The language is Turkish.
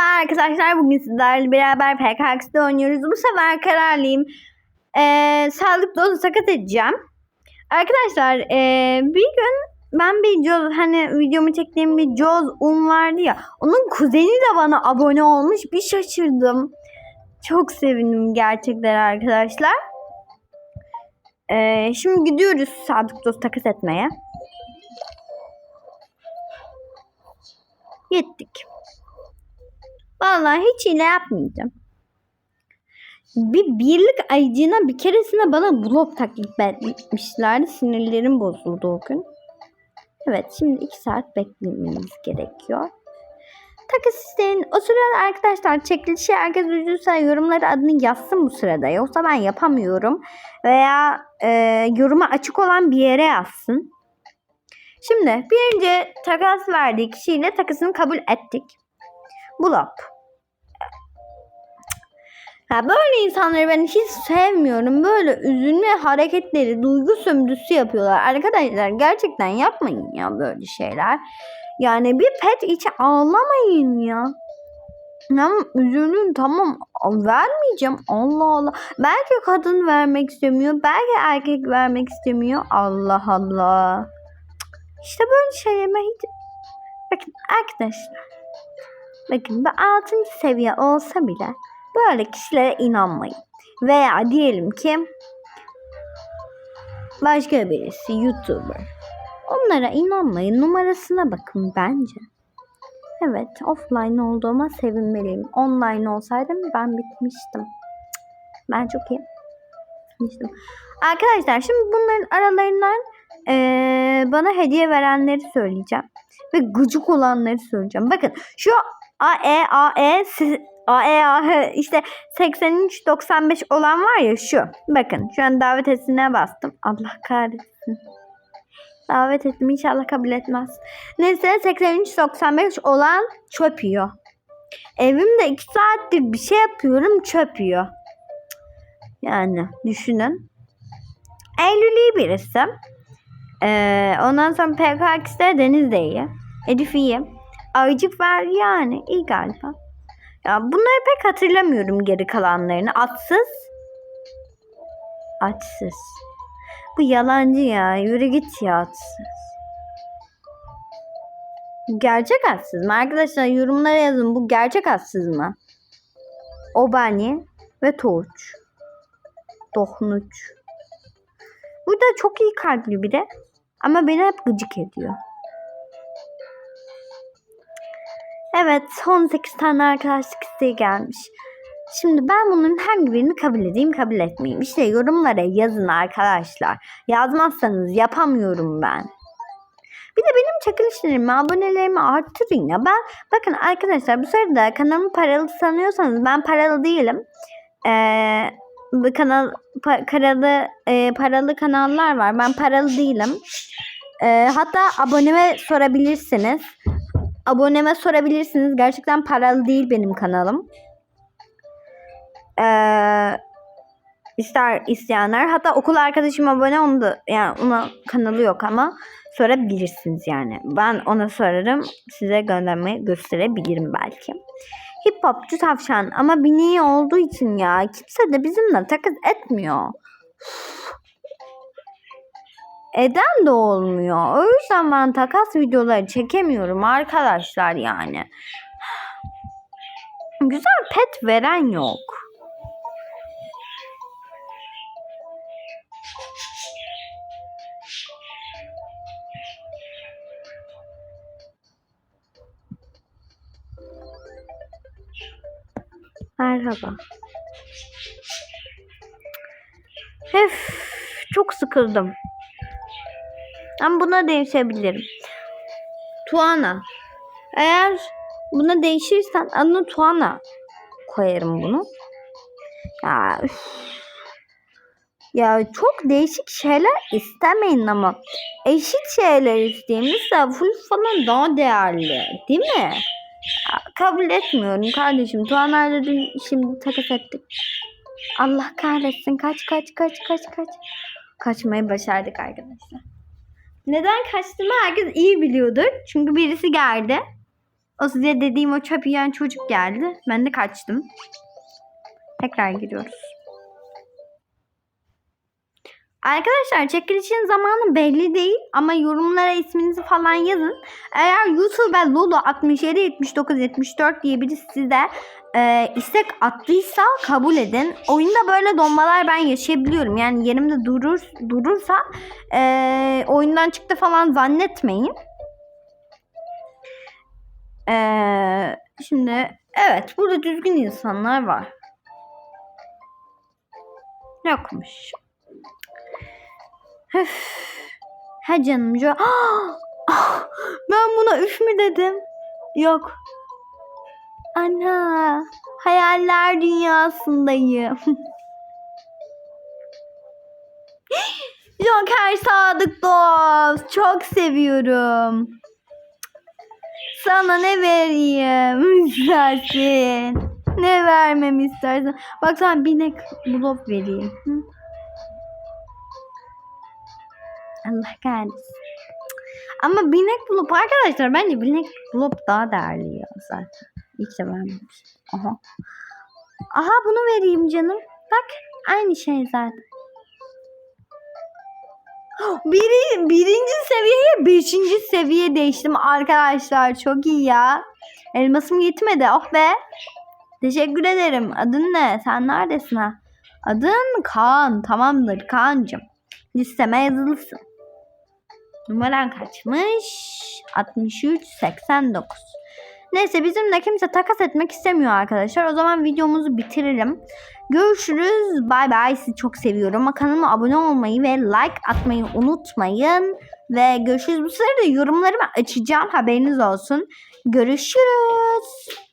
Merhaba arkadaşlar. Bugün sizlerle beraber PKX'de oynuyoruz. Bu sefer kararlıyım. Ee, sağlık dozu sakat edeceğim. Arkadaşlar ee, bir gün ben bir Joz hani videomu çektiğim bir Joz Un vardı ya. Onun kuzeni de bana abone olmuş. Bir şaşırdım. Çok sevindim gerçekten arkadaşlar. Ee, şimdi gidiyoruz sağlık dozu takas etmeye. Gittik. Vallahi hiç hile yapmayacağım. Bir birlik ayıcığına bir keresinde bana blok taklit etmişlerdi. Sinirlerim bozuldu o gün. Evet şimdi iki saat beklememiz gerekiyor. Takas isteyin. O sırada arkadaşlar çekilişi herkes ucuzsa yorumları adını yazsın bu sırada. Yoksa ben yapamıyorum. Veya e, yoruma açık olan bir yere yazsın. Şimdi birinci takas verdiği kişiyle takasını kabul ettik. Bulop. Ya böyle insanları ben hiç sevmiyorum. Böyle üzülme hareketleri, duygu sömürüsü yapıyorlar. Arkadaşlar gerçekten yapmayın ya böyle şeyler. Yani bir pet için ağlamayın ya. Tamam üzülün tamam vermeyeceğim Allah Allah. Belki kadın vermek istemiyor. Belki erkek vermek istemiyor. Allah Allah. İşte böyle şeylerime hiç... Bakın arkadaşlar. Bakın bu 6. seviye olsa bile böyle kişilere inanmayın. Veya diyelim ki başka birisi YouTuber. Onlara inanmayın. Numarasına bakın bence. Evet offline olduğuma sevinmeliyim. Online olsaydım ben bitmiştim. Ben çok iyi. Bitmiştim. Arkadaşlar şimdi bunların aralarından ee, bana hediye verenleri söyleyeceğim. Ve gıcık olanları söyleyeceğim. Bakın şu AE AE AE işte 83 95 olan var ya şu. Bakın şu an davet etsin'e bastım. Allah kahretsin. Davet ettim inşallah kabul etmez. Neyse 83 95 olan çöp yiyor. Evimde 2 saattir bir şey yapıyorum çöp yiyor. Yani düşünün. Eylül iyi birisi. Ee, ondan sonra PKX'de Deniz de iyi. İyi. Ayıcık var yani. iyi galiba. Ya bunları pek hatırlamıyorum geri kalanlarını. Atsız. Açsız. Bu yalancı ya. Yürü git ya atsız. Gerçek atsız mı? Arkadaşlar yorumlara yazın. Bu gerçek atsız mı? Obani ve Toğuç. Dohnuç. Bu da çok iyi kalpli biri. Ama beni hep gıcık ediyor. Evet 18 tane arkadaşlık isteği gelmiş. Şimdi ben bunun hangi birini kabul edeyim kabul etmeyeyim. İşte yorumlara yazın arkadaşlar. Yazmazsanız yapamıyorum ben. Bir de benim çekilişlerimi, abonelerimi arttırın ya. Ben bakın arkadaşlar bu sırada kanalımı paralı sanıyorsanız ben paralı değilim. Ee, bu kanal pa, paralı e, paralı kanallar var. Ben paralı değilim. E, hatta aboneme sorabilirsiniz. Aboneme sorabilirsiniz. Gerçekten paralı değil benim kanalım. E, ister isteyenler hatta okul arkadaşım abone onu da yani ona kanalı yok ama sorabilirsiniz yani. Ben ona sorarım. Size göndermeyi gösterebilirim belki. Hip hopçu tavşan ama bini olduğu için ya kimse de bizimle takas etmiyor. Eden de olmuyor. O yüzden ben takas videoları çekemiyorum arkadaşlar yani. Güzel pet veren yok. Merhaba. Hef, çok sıkıldım. Ben buna değişebilirim. Tuana. Eğer buna değişirsen adını Tuana koyarım bunu. Ya. Ya çok değişik şeyler istemeyin ama eşit şeyler istediğimizde full falan daha değerli değil mi? Ya, kabul etmiyorum kardeşim. Tuana'yla şimdi takas ettik. Allah kahretsin. Kaç kaç kaç kaç kaç. Kaçmayı başardık arkadaşlar. Neden kaçtığımı herkes iyi biliyordur. Çünkü birisi geldi. O size dediğim o çöp yiyen çocuk geldi. Ben de kaçtım. Tekrar giriyoruz. Arkadaşlar çekilişin zamanı belli değil ama yorumlara isminizi falan yazın. Eğer YouTube'a Lolo 67 79 74 diye biri size e, istek attıysa kabul edin. Oyunda böyle donmalar ben yaşayabiliyorum. Yani yerimde durur durursa e, oyundan çıktı falan zannetmeyin. E, şimdi evet burada düzgün insanlar var. Yokmuş. Üf. He canım. Ah! ben buna üf mü dedim? Yok. Ana. Hayaller dünyasındayım. Joker Sadık Dost. Çok seviyorum. Sana ne vereyim istersin? Ne vermemi istersin? Bak sana binek blok vereyim. Hı? Allah kahretsin. Ama binek bulup arkadaşlar bence binek bulup daha değerli ya zaten. Hiç de vermemiş. Aha. Aha bunu vereyim canım. Bak aynı şey zaten. Biri, birinci seviyeye beşinci seviye değiştim arkadaşlar. Çok iyi ya. Elmasım gitmedi. Oh be. Teşekkür ederim. Adın ne? Sen neredesin ha? Adın Kaan. Tamamdır Kaan'cığım. Listeme yazılısın. Numaran kaçmış? 63 89. Neyse bizimle kimse takas etmek istemiyor arkadaşlar. O zaman videomuzu bitirelim. Görüşürüz. Bay bay. Sizi çok seviyorum. Kanalıma abone olmayı ve like atmayı unutmayın. Ve görüşürüz. Bu sırada yorumlarımı açacağım. Haberiniz olsun. Görüşürüz.